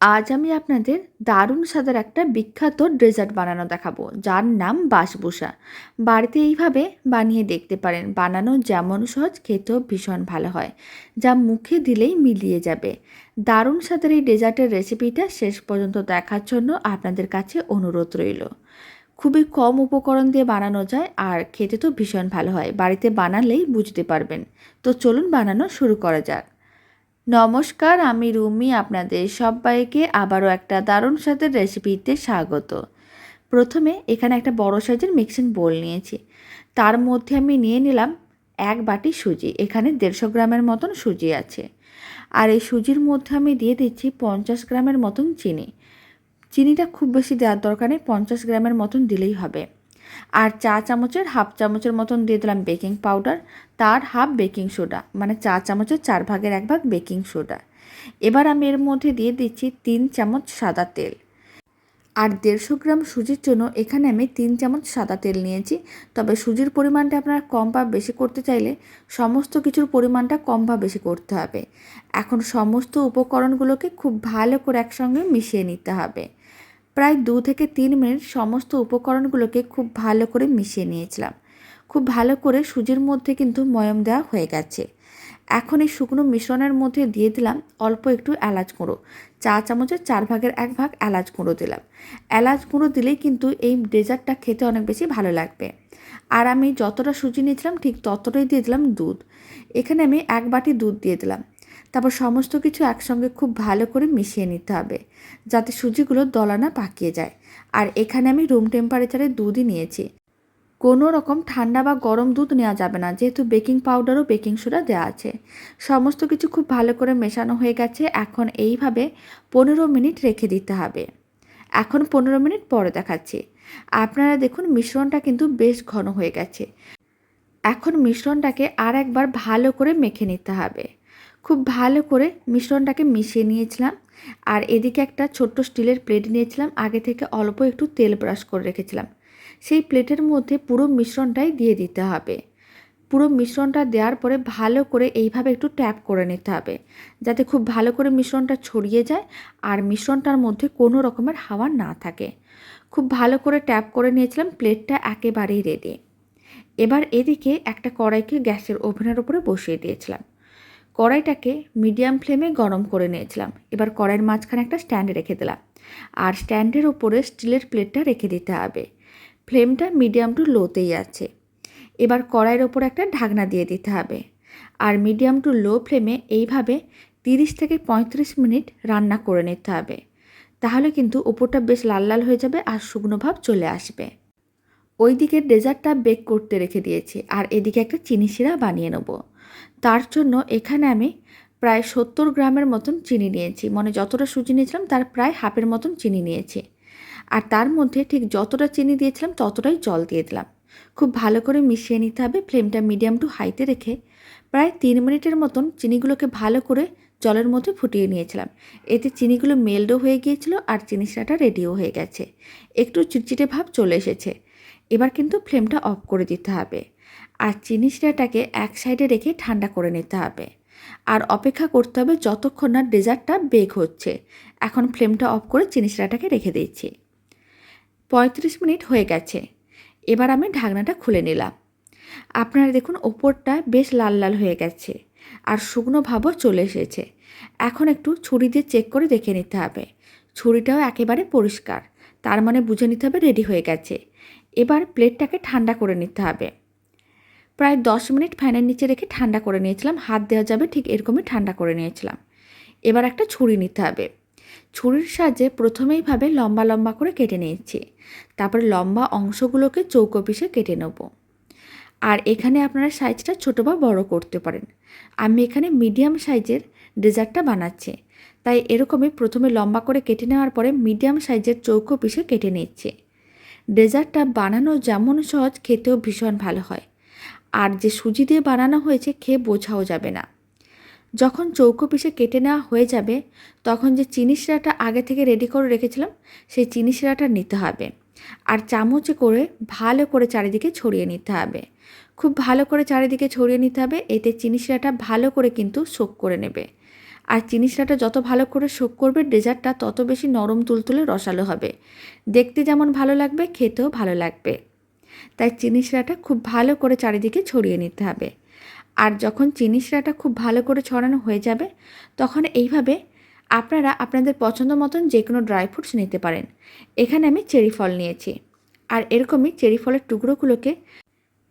আজ আমি আপনাদের দারুণ স্বাদের একটা বিখ্যাত ডেজার্ট বানানো দেখাবো, যার নাম বাসবুসা। বাড়িতে এইভাবে বানিয়ে দেখতে পারেন, বানানো যেমন সহজ, খেতেও ভীষণ ভালো হয়, যা মুখে দিলেই মিলিয়ে যাবে। দারুণ স্বাদের এই ডেজার্টের রেসিপিটা শেষ পর্যন্ত দেখার জন্য আপনাদের কাছে অনুরোধ রইল। খুবই কম উপকরণ দিয়ে বানানো যায় আর খেতে তো ভীষণ ভালো হয়, বাড়িতে বানালেই বুঝতে পারবেন। তো চলুন বানানো শুরু করা যাক। নমস্কার, আমি রুমি আপনাদের সবাইকে আবারও একটা দারুণ স্বাদের রেসিপিতে স্বাগত। প্রথমে এখানে একটা বড় সাইজের মিক্সিং বোল নিয়েছি। তার মধ্যে আমি নিয়ে নিলাম এক বাটি সুজি, এখানে দেড়শো গ্রামের মতন সুজি আছে। আর এই সুজির মধ্যে আমি দিয়ে দিচ্ছি পঞ্চাশ গ্রামের মতন চিনি। চিনিটা খুব বেশি দেওয়ার দরকার নেই, পঞ্চাশ গ্রামের মতন দিলেই হবে। আর চা চামচের হাফ চামচের মতন দিয়ে দিলাম বেকিং পাউডার। তার হাফ বেকিং সোডা মানে চা চামচের চার ভাগের এক ভাগ বেকিং সোডা। এবার আমি এর মধ্যে দিয়ে দিচ্ছি তিন চামচ সাদা তেল। আর দেড়শো গ্রাম সুজির জন্য এখানে আমি তিন চামচ সাদা তেল নিয়েছি। তবে সুজির পরিমাণটা আপনারা কম বা বেশি করতে চাইলে সমস্ত কিছুর পরিমাণটা কম বা বেশি করতে হবে। এখন সমস্ত উপকরণগুলোকে খুব ভালো করে একসঙ্গে মিশিয়ে নিতে হবে। প্রায় দু থেকে তিন মিনিট সমস্ত উপকরণগুলোকে খুব ভালো করে মিশিয়ে নিয়েছিলাম। খুব ভালো করে সুজির মধ্যে কিন্তু ময়ম দেওয়া হয়ে গেছে। এখন এই শুকনো মিশ্রণের মধ্যে দিয়ে দিলাম অল্প একটু এলাচ গুঁড়ো। চা চামচের চার ভাগের এক ভাগ এলাচ গুঁড়ো দিলাম। এলাচ গুঁড়ো দিলেই কিন্তু এই ডেজার্টটা খেতে অনেক বেশি ভালো লাগবে। আর আমি যতটা সুজি নিয়েছিলাম ঠিক ততটাই দিয়ে দিলাম দুধ। এখানে আমি এক বাটি দুধ দিয়ে দিলাম। তারপর সমস্ত কিছু একসঙ্গে খুব ভালো করে মিশিয়ে নিতে হবে, যাতে সুজিগুলো দলানা পাকিয়ে যায়। আর এখানে আমি রুম টেম্পারেচারে দুধই নিয়েছি। কোনো রকম ঠান্ডা বা গরম দুধ নেওয়া যাবে না, যেহেতু বেকিং পাউডার ও বেকিং সোডা দেওয়া আছে। সমস্ত কিছু খুব ভালো করে মেশানো হয়ে গেছে, এখন এইভাবে পনেরো মিনিট রেখে দিতে হবে। এখন পনেরো মিনিট পরে দেখাচ্ছি। আপনারা দেখুন, মিশ্রণটা কিন্তু বেশ ঘন হয়ে গেছে। এখন মিশ্রণটাকে আর একবার ভালো করে মেখে নিতে হবে। খুব ভালো করে মিশ্রণটাকে মিশিয়ে নিয়েছিলাম। আর এদিকে একটা ছোট্ট স্টিলের প্লেট নিয়েছিলাম। আগে থেকে অল্প একটু তেল ব্রাশ করে রেখেছিলাম। সেই প্লেটের মধ্যে পুরো মিশ্রণটাই দিয়ে দিতে হবে। পুরো মিশ্রণটা দেওয়ার পরে ভালো করে এইভাবে একটু ট্যাপ করে নিতে হবে। যাতে খুব ভালো করে মিশ্রণটা ছড়িয়ে যায় আর মিশ্রণটার মধ্যে কোনো রকমের হাওয়া না থাকে। খুব ভালো করে ট্যাপ করে নিয়েছিলাম। প্লেটটা একেবারেই রেডি এবার এদিকে একটা কড়াইকে গ্যাসের ওভেনের উপরে বসিয়ে দিয়েছিলাম। কড়াইটাকে মিডিয়াম ফ্লেমে গরম করে নিয়েছিলাম। এবার কড়াইয়ের মাঝখানে একটা স্ট্যান্ড রেখে দিলাম। আর স্ট্যান্ডের ওপরে স্টিলের প্লেটটা রেখে দিতে হবে। ফ্লেমটা মিডিয়াম টু লোতেই আছে। এবার কড়াইয়ের ওপর একটা ঢাকনা দিয়ে দিতে হবে। আর মিডিয়াম টু লো ফ্লেমে এইভাবে তিরিশ থেকে পঁয়ত্রিশ মিনিট রান্না করে নিতে হবে। তাহলে কিন্তু ওপরটা বেশ লাল লাল হয়ে যাবে আর শুকনো ভাব চলে আসবে। ওই দিকে ডেজার্টটা বেক করতে রেখে দিয়েছি। আর এদিকে একটা চিনি শিরা বানিয়ে নেব। তার জন্য এখানে আমি প্রায় সত্তর গ্রামের মতন চিনি নিয়েছি। মানে যতটা সুজি নিয়েছিলাম, তার প্রায় হাফের মতন চিনি নিয়েছি। আর তার মধ্যে ঠিক যতটা চিনি দিয়েছিলাম, ততটাই জল দিয়ে দিলাম। খুব ভালো করে মিশিয়ে নিতে হবে, ফ্লেমটা মিডিয়াম টু হাইতে রেখে প্রায় তিন মিনিটের মতন চিনিগুলোকে ভালো করে জলের মধ্যে ফুটিয়ে নিয়েছিলাম। এতে চিনিগুলো মেল্ডও হয়ে গিয়েছিল আর চিনি শিরাটা রেডিও হয়ে গেছে। একটু চিটচিটে ভাব চলে এসেছে। এবার কিন্তু ফ্লেমটা অফ করে দিতে হবে। আর চিনি শিরাটাকে এক সাইডে রেখে ঠান্ডা করে নিতে হবে। আর অপেক্ষা করতে হবে যতক্ষণ না ডেজার্টটা বেক হচ্ছে। এখন ফ্লেমটা অফ করে চিনি শিরাটাকে রেখে দিচ্ছি। পঁয়ত্রিশ মিনিট হয়ে গেছে। এবার আমি ঢাকনাটা খুলে নিলাম। আপনারা দেখুন, ওপরটা বেশ লাল লাল হয়ে গেছে আর শুকনো ভাবও চলে এসেছে। এখন একটু ছুরি দিয়ে চেক করে দেখে নিতে হবে। ছুরিটাও একেবারে পরিষ্কার, তার মানে বুঝে নিতে হবে রেডি হয়ে গেছে। এবার প্লেটটাকে ঠান্ডা করে নিতে হবে। প্রায় দশ মিনিট ফ্যানের নিচে রেখে ঠান্ডা করে নিয়েছিলাম। হাত দেওয়া যাবে ঠিক এরকমই ঠান্ডা করে নিয়েছিলাম। এবার একটা ছুরি নিতে হবে। ছুরির সাহায্যে প্রথমেইভাবে লম্বা লম্বা করে কেটে নিয়েছি। তারপরে লম্বা অংশগুলোকে চৌকো পিসে কেটে নেব। আর এখানে আপনারা সাইজটা ছোটো বা বড় করতে পারেন। আমি এখানে মিডিয়াম সাইজের ডেজার্টটা বানাচ্ছি। তাই এরকমই প্রথমে লম্বা করে কেটে নেওয়ার পরে মিডিয়াম সাইজের চৌকো পিসে কেটে নিচ্ছি। ডেজার্টটা বানানো যেমন সহজ, খেতেও ভীষণ ভালো হয়। আর যে সুজি দিয়ে বানানো হয়েছে খেয়ে বোঝাও যাবে না। যখন চৌকো পিসে কেটে নেওয়া হয়ে যাবে, তখন যে চিনি শিরাটা আগে থেকে রেডি করে রেখেছিলাম, সেই চিনি শিরাটা নিতে হবে। আর চামচে করে ভালো করে চারিদিকে ছড়িয়ে নিতে হবে। খুব ভালো করে চারিদিকে ছড়িয়ে নিতে হবে, এতে চিনি শিরাটা ভালো করে কিন্তু শোক করে নেবে। আর চিনি শিরাটা যত ভালো করে শোক করবে, ডেজার্টটা তত বেশি নরম তুলতুলে রসালো হবে। দেখতে যেমন ভালো লাগবে, খেতেও ভালো লাগবে। তাই চিনি শিরাটা খুব ভালো করে চারিদিকে ছড়িয়ে নিতে হবে। আর যখন চিনি শিরাটা খুব ভালো করে ছড়ানো হয়ে যাবে, তখন এইভাবে আপনারা আপনাদের পছন্দ মতন যে কোনো ড্রাই ফ্রুটস নিতে পারেন। এখানে আমি চেরি ফল নিয়েছি। আর এরকমই চেরি ফলের টুকরোগুলোকে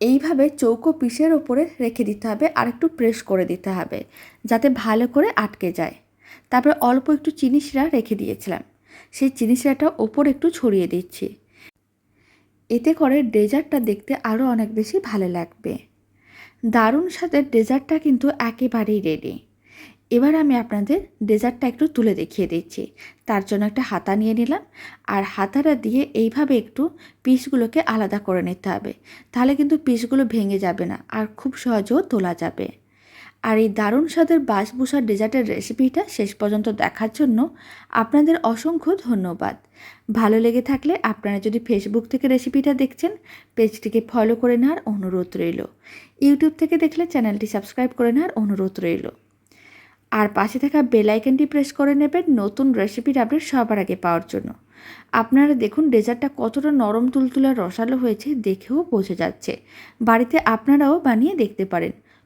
এইভাবে চৌকো পিসের ওপরে রেখে দিতে হবে আর একটু প্রেস করে দিতে হবে, যাতে ভালো করে আটকে যায়। তারপরে অল্প একটু চিনি শিরা রেখে দিয়েছিলাম। সেই চিনি শিরাটা ওপরে একটু ছড়িয়ে দিচ্ছি। এতে করে ডেজার্টটা দেখতে আরও অনেক বেশি ভালো লাগবে। দারুণ স্বাদের ডেজার্টটা কিন্তু একেবারেই রেডি এবার আমি আপনাদের ডেজার্টটা একটু তুলে দেখিয়ে দিচ্ছি। তার জন্য একটা হাতা নিয়ে নিলাম। আর হাতাটা দিয়ে এইভাবে একটু পিসগুলোকে আলাদা করে নিতে হবে। তাহলে কিন্তু পিসগুলো ভেঙে যাবে না। আর খুব সহজেও তোলা যাবে। আর এই দারুণ স্বাদের বাসভূষা ডেজার্টের রেসিপিটা শেষ পর্যন্ত দেখার জন্য আপনাদের অসংখ্য ধন্যবাদ। ভালো লেগে থাকলে আপনারা যদি ফেসবুক থেকে রেসিপিটা দেখছেন, পেজটিকে ফলো করে নেওয়ার অনুরোধ রইল। ইউটিউব থেকে দেখলে চ্যানেলটি সাবস্ক্রাইব করে নেওয়ার অনুরোধ রইল। আর পাশে থাকা বেল প্রেস করে নেবেন নতুন রেসিপির আপডেট সবার আগে পাওয়ার জন্য। আপনারা দেখুন ডেজার্টটা কতটা নরম তুলতুলে রসালো হয়েছে, দেখেও বোঝা যাচ্ছে। বাড়িতে আপনারাও বানিয়ে দেখতে পারেন।